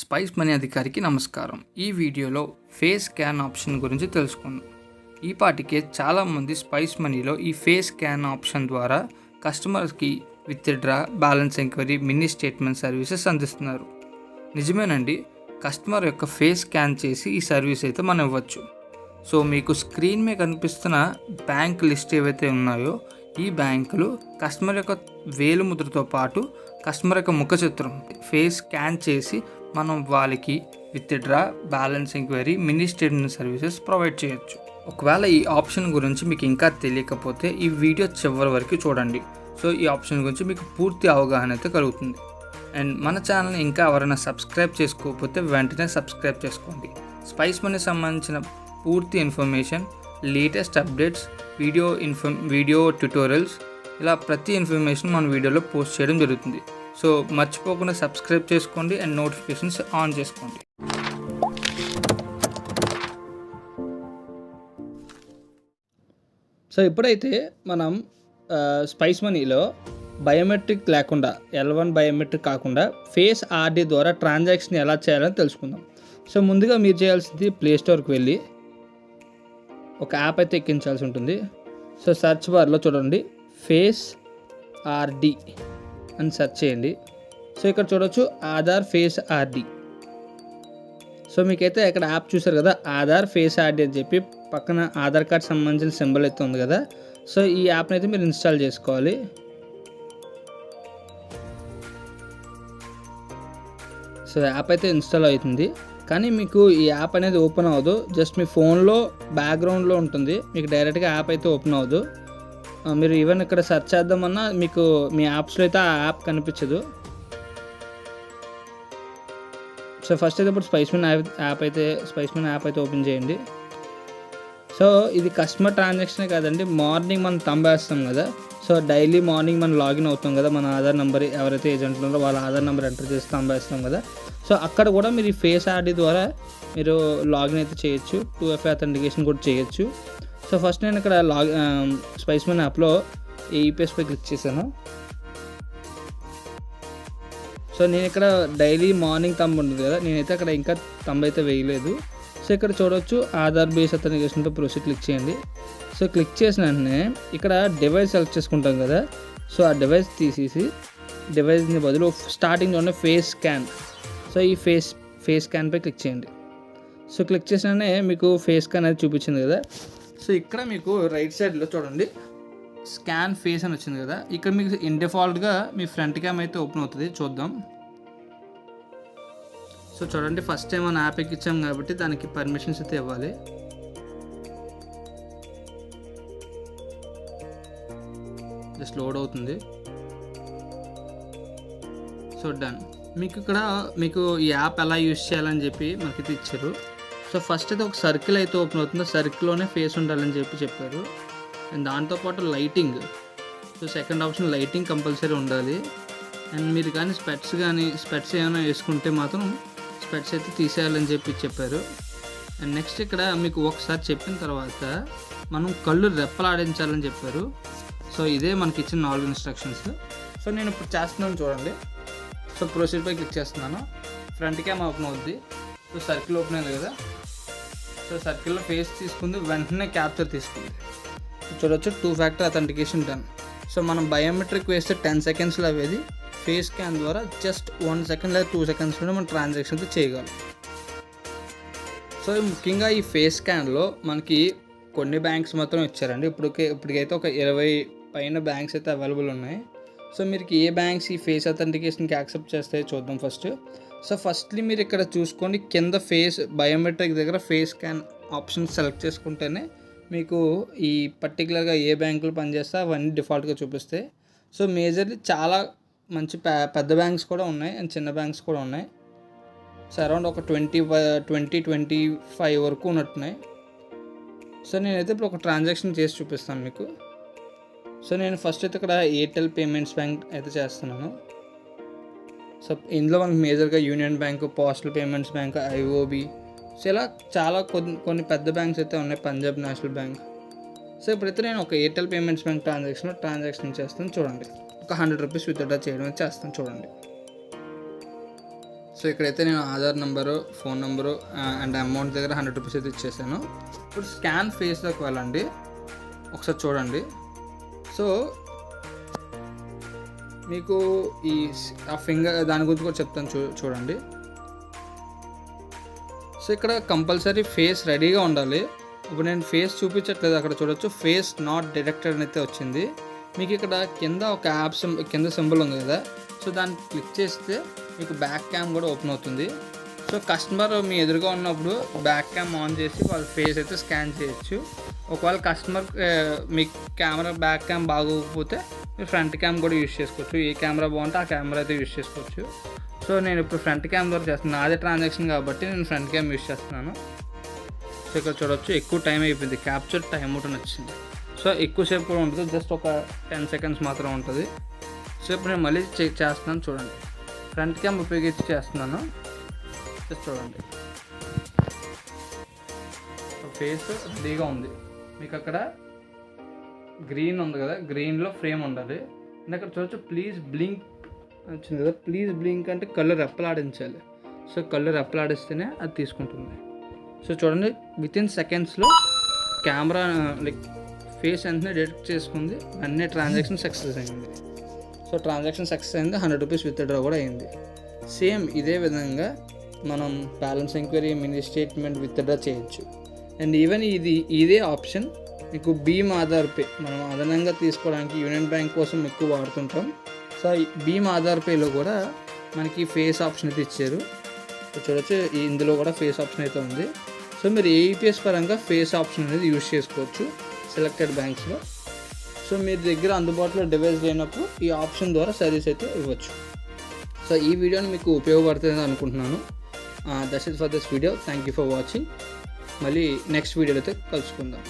Spice money అధికారికి నమస్కారం. ఈ వీడియోలో ఫేస్ స్కాన్ ఆప్షన్ గురించి తెలుసుకుందాం. ఈ పాటికే చాలామంది స్పైస్ మనీలో ఈ ఫేస్ స్కాన్ ఆప్షన్ ద్వారా కస్టమర్స్కి withdraw balance enquiry mini statement services అందిస్తున్నారు. నిజమేనండి కస్టమర్ యొక్క ఫేస్ స్కాన్ చేసి ఈ సర్వీస్ అయితే మనం ఇవ్వచ్చు. సో మీకు స్క్రీన్ మీద కనిపిస్తున్న బ్యాంక్ లిస్ట్ ఏవైతే ఉన్నాయో ఈ బ్యాంకులు కస్టమర్ యొక్క వేలు ముద్రతో పాటు కస్టమర్ యొక్క ముఖ చిత్రం ఫేస్ స్కాన్ చేసి మనం వాళ్ళకి withdraw balance enquiry mini statement services provide చేయొచ్చు. ఒకవేళ ఈ ఆప్షన్ గురించి మీకు ఇంకా తెలియకపోతే ఈ వీడియో చివరి వరకు చూడండి. సో ఈ ఆప్షన్ గురించి మీకు పూర్తి అవగాహన అయితే కలుగుతుంది. అండ్ మన ఛానల్ని ఇంకా ఎవరైనా సబ్స్క్రైబ్ చేసుకోకపోతే వెంటనే సబ్స్క్రైబ్ చేసుకోండి. స్పైస్ మనీ సంబంధించిన పూర్తి information latest updates video inform video tutorials ఇలా ప్రతి ఇన్ఫర్మేషన్ మన వీడియోలో పోస్ట్ చేయడం జరుగుతుంది. సో మర్చిపోకుండా సబ్స్క్రైబ్ చేసుకోండి అండ్ నోటిఫికేషన్స్ ఆన్ చేసుకోండి. సో ఇప్పుడైతే మనం స్పైస్ మనీలో బయోమెట్రిక్ లేకుండా ఎల్ వన్ బయోమెట్రిక్ కాకుండా ఫేస్ ఆర్డీ ద్వారా ట్రాన్సాక్షన్ ఎలా చేయాలని తెలుసుకుందాం. సో ముందుగా మీరు చేయాల్సింది ప్లే స్టోర్కి వెళ్ళి ఒక యాప్ అయితే ఎక్కించాల్సి ఉంటుంది. సో సెర్చ్ బార్లో చూడండి ఫేస్ ఆర్డి అని సెర్చ్ చేయండి. సో ఇక్కడ చూడొచ్చు ఆధార్ ఫేస్ ఆర్డి సో మీకైతే ఇక్కడ యాప్ చూసారు కదా ఆధార్ ఫేస్ ఆర్డీ అని చెప్పి పక్కన ఆధార్ కార్డ్ సంబంధించిన సింబల్ అయితే ఉంది కదా. సో ఈ యాప్ని అయితే మీరు ఇన్స్టాల్ చేసుకోవాలి. సో యాప్ అయితే ఇన్స్టాల్ అవుతుంది. కానీ మీకు ఈ యాప్ అనేది ఓపెన్ అవ్వదు. జస్ట్ మీ ఫోన్లో బ్యాక్గ్రౌండ్లో ఉంటుంది. మీకు డైరెక్ట్గా యాప్ అయితే ఓపెన్ అవ్వదు. మీరు ఈవెన్ ఇక్కడ సెర్చ్ చేద్దామన్నా మీకు మీ యాప్స్లో అయితే ఆ యాప్ కనిపించదు. సో ఫస్ట్ అయితే ఇప్పుడు స్పైస్మెన్ యాప్ యాప్ అయితే స్పైస్మెన్ యాప్ అయితే ఓపెన్ చేయండి. సో ఇది కస్టమర్ ట్రాన్సాక్షనే కాదండి మార్నింగ్ మనం తంబేస్తాం కదా. సో డైలీ మార్నింగ్ మనం లాగిన్ అవుతాం కదా మన ఆధార్ నెంబర్ ఎవరైతే ఏజెంట్ ఉన్నారో వాళ్ళ ఆధార్ నెంబర్ ఎంటర్ చేసి తంబేస్తాం కదా. సో అక్కడ కూడా మీరు ఈ ఫేస్ ఆర్డీ ద్వారా మీరు లాగిన్ అయితే చేయొచ్చు టూ ఎఫ్ అథెంటికేషన్ కూడా చేయొచ్చు. సో ఫస్ట్ నేను ఇక్కడ లాగ్ స్పైస్ మెన్ యాప్లో ఈ ఈపీఎస్పై క్లిక్ చేశాను. సో నేను ఇక్కడ డైలీ మార్నింగ్ తంబ్ ఉంటుంది కదా నేనైతే అక్కడ ఇంకా తంబ్ అయితే వేయలేదు. సో ఇక్కడ చూడవచ్చు ఆధార్ బేస్ అథెంటికేషన్తో ప్రొసీడ్ క్లిక్ చేయండి. సో క్లిక్ చేసిన వెంటనే ఇక్కడ డివైస్ సెలెక్ట్ చేసుకుంటాం కదా సో ఆ డివైస్ తీసేసి డివైస్ని బదులు స్టార్టింగ్ ఉన్న ఫేస్ స్కాన్ సో ఈ ఫేస్ ఫేస్ స్కాన్పై క్లిక్ చేయండి. సో క్లిక్ చేసినానే మీకు ఫేస్ స్కాన్ అనేది చూపించింది కదా సో ఇక్కడ మీకు రైట్ సైడ్లో చూడండి. స్కాన్ ఫేస్ అని వచ్చింది కదా. ఇక్కడ మీకు ఇన్ డిఫాల్ట్గా మీ ఫ్రంట్ క్యామ్ అయితే ఓపెన్ అవుతుంది. చూద్దాం. సో చూడండి ఫస్ట్ టైం మన యాప్ ఎక్కించాం కాబట్టి దానికి పర్మిషన్స్ అయితే ఇవ్వాలి. జస్ట్ లోడ్ అవుతుంది. సో డన్ మీకు ఇక్కడ మీకు ఈ యాప్ ఎలా యూజ్ చేయాలని చెప్పి మనకి ఇచ్చారు. సో ఫస్ట్ అయితే ఒక సర్కిల్ అయితే ఓపెన్ అవుతుంది. సర్కిల్లోనే ఫేస్ ఉండాలని చెప్పి చెప్పారు. అండ్ దాంతోపాటు lighting so second option lighting compulsory ఉండాలి. అండ్ మీరు కానీ స్పెట్స్ కానీ స్పెట్స్ ఏమైనా వేసుకుంటే మాత్రం స్పెట్స్ అయితే తీసేయాలని చెప్పి చెప్పారు. అండ్ నెక్స్ట్ ఇక్కడ మీకు ఒకసారి చెప్పిన తర్వాత మనం కళ్ళు రెప్పలాడించాలని చెప్పారు. సో ఇదే మనకి ఇచ్చిన నాలుగు ఇన్స్ట్రక్షన్స్ సో నేను ఇప్పుడు చేస్తున్నాను చూడండి. సో ప్రొసీడ్ పై క్లిక్ చేస్తున్నాను. ఫ్రంట్ క్యామ్ ఓపెన్ అవుద్ది. సో సర్కిల్ ఓపెన్ అయింది కదా. సో సర్కిల్లో ఫేస్ తీసుకుంది వెంటనే క్యాప్చర్ తీసుకుంది. చూడొచ్చు two factor authentication done so మనం బయోమెట్రిక్ వేస్తే టెన్ సెకండ్స్లో అవేది ఫేస్ స్కాన్ ద్వారా జస్ట్ వన్ సెకండ్ లేదా టూ సెకండ్స్లో మనం ట్రాన్సాక్షన్ చేయగలం. సో ముఖ్యంగా ఈ ఫేస్ స్కాన్లో మనకి కొన్ని బ్యాంక్స్ మాత్రం ఇచ్చారండి. ఇప్పటికే ఇప్పటికైతే ఒక ఇరవై పైన బ్యాంక్స్ అయితే అవైలబుల్ ఉన్నాయి. సో మీరు ఏ బ్యాంక్స్ ఈ ఫేస్ అథెంటికేషన్కి యాక్సెప్ట్ చేస్తాయో చూద్దాం ఫస్ట్. సో ఫస్ట్లీ మీరు ఇక్కడ చూసుకోండి కింద ఫేస్ బయోమెట్రిక్ దగ్గర ఫేస్ స్కాన్ ఆప్షన్ సెలెక్ట్ చేసుకుంటేనే మీకు ఈ పర్టికులర్గా ఏ బ్యాంకులు పనిచేస్తే అవన్నీ డిఫాల్ట్గా చూపిస్తాయి సో మేజర్లీ చాలా మంచి పెద్ద బ్యాంక్స్ కూడా ఉన్నాయి అండ్ చిన్న బ్యాంక్స్ కూడా ఉన్నాయి. సో అరౌండ్ ఒక ట్వంటీ ట్వంటీ ట్వంటీ ఫైవ్ వరకు ఉన్నట్టున్నాయి. సో నేనైతే ఇప్పుడు ఒక ట్రాన్సాక్షన్ చేసి చూపిస్తాను మీకు. సో నేను ఫస్ట్ అయితే ఇక్కడ ఎయిర్టెల్ పేమెంట్స్ బ్యాంక్ అయితే చేస్తున్నాను. సో ఇందులో మనకి మేజర్గా Union Bank Postal Payments Bank IOB so ఇలా చాలా కొన్ని కొన్ని పెద్ద బ్యాంక్స్ అయితే ఉన్నాయి పంజాబ్ నేషనల్ బ్యాంక్ సో ఇప్పుడైతే నేను ఒక Airtel Payments Bank transaction transaction చేస్తాను చూడండి. ఒక హండ్రెడ్ రూపీస్ విత్డ్రా చేయడం చేస్తాను చూడండి. సో ఇక్కడైతే నేను Aadhaar number phone number and amount దగ్గర హండ్రెడ్ రూపీస్ అయితే ఇచ్చేసాను. ఇప్పుడు స్కాన్ ఫేస్లోకి వెళ్ళండి. ఒకసారి చూడండి. సో మీకు ఈ ఆ ఫింగర్ దాని గురించి కూడా చెప్తాను చూ చూడండి. సో ఇక్కడ కంపల్సరీ ఫేస్ రెడీగా ఉండాలి. ఇప్పుడు నేను ఫేస్ చూపించట్లేదు అక్కడ చూడొచ్చు. ఫేస్ నాట్ డిటెక్టెడ్ అని అయితే వచ్చింది. మీకు ఇక్కడ కింద ఒక యాప్ సింబ కింద సింబల్ ఉంది కదా. సో దాన్ని క్లిక్ చేస్తే మీకు బ్యాక్ క్యామ్ కూడా ఓపెన్ అవుతుంది. సో కస్టమర్ మీ ఎదురుగా ఉన్నప్పుడు బ్యాక్ క్యామ్ ఆన్ చేసి వాళ్ళ ఫేస్ అయితే స్కాన్ చేయొచ్చు. ఒకవేళ కస్టమర్ మీ కెమెరా బ్యాక్ క్యామ్ బాగోకపోతే మీరు ఫ్రంట్ క్యామ్ కూడా యూస్ చేసుకోవచ్చు. ఏ కెమెరా బాగుంటే ఆ కెమెరా అయితే యూస్ చేసుకోవచ్చు. సో నేను ఇప్పుడు ఫ్రంట్ క్యామ్ ద్వారా చేస్తున్నాను నాదే ట్రాన్సాక్షన్ కాబట్టి నేను ఫ్రంట్ క్యామ్ యూస్ చేస్తున్నాను. సో ఇక్కడ చూడొచ్చు ఎక్కువ టైం అయిపోయింది. క్యాప్చర్ టైం కూడా వచ్చింది సో ఎక్కువసేపు కూడా ఉంటుంది. జస్ట్ ఒక టెన్ సెకండ్స్ మాత్రం ఉంటుంది. సో ఇప్పుడు నేను మళ్ళీ చెక్ చేస్తున్నాను చూడండి. ఫ్రంట్ క్యామ్ ఉపయోగించి చేస్తున్నాను. జస్ట్ చూడండి. ఫేస్ రెడీగా ఉంది. మీకు అక్కడ గ్రీన్ ఉంది కదా గ్రీన్లో ఫ్రేమ్ ఉండాలి. అండ్ అక్కడ చూడొచ్చు ప్లీజ్ బ్లింక్ వచ్చింది కదా ప్లీజ్ బ్లింక్ అంటే కళ్ళు రెప్పలాడించాలి సో కళ్ళు రెప్పలాడిస్తేనే అది తీసుకుంటుంది. సో చూడండి విత్ ఇన్ సెకండ్స్లో కెమెరా లైక్ ఫేస్ వెంటనే డిటెక్ట్ చేసుకుంది అన్ని ట్రాన్సాక్షన్ సక్సెస్ అయింది. సో ట్రాన్సాక్షన్ సక్సెస్ అయింది హండ్రెడ్ రూపీస్ విత్ డ్రా కూడా అయింది. సేమ్ ఇదే విధంగా మనం balance enquiry mini statement withdraw చేయొచ్చు. అండ్ ఈవెన్ ఇది ఇదే ఆప్షన్ మీకు భీమ్ ఆధార్ పే మనం అదనంగా తీసుకోవడానికి యూనియన్ బ్యాంక్ కోసం ఎక్కువ వాడుతుంటాం. సో ఈ భీమ్ ఆధార్ పేలో కూడా మనకి ఫేస్ ఆప్షన్ అయితే ఇచ్చారు. చూడొచ్చు ఇందులో కూడా ఫేస్ ఆప్షన్ అయితే ఉంది. సో మీరు ఏఈపిఎస్ పరంగా ఫేస్ ఆప్షన్ అనేది యూస్ చేసుకోవచ్చు సెలెక్టెడ్ బ్యాంక్స్లో సో మీ దగ్గర అందుబాటులో డివైస్ లేనప్పుడు ఈ ఆప్షన్ ద్వారా సర్వీస్ అయితే ఇవ్వచ్చు. సో ఈ వీడియోని మీకు ఉపయోగపడుతుంది అనుకుంటున్నాను. That's it for this video thank you for watching మళ్ళీ నెక్స్ట్ వీడియోలో అయితే కలుసుకుందాం.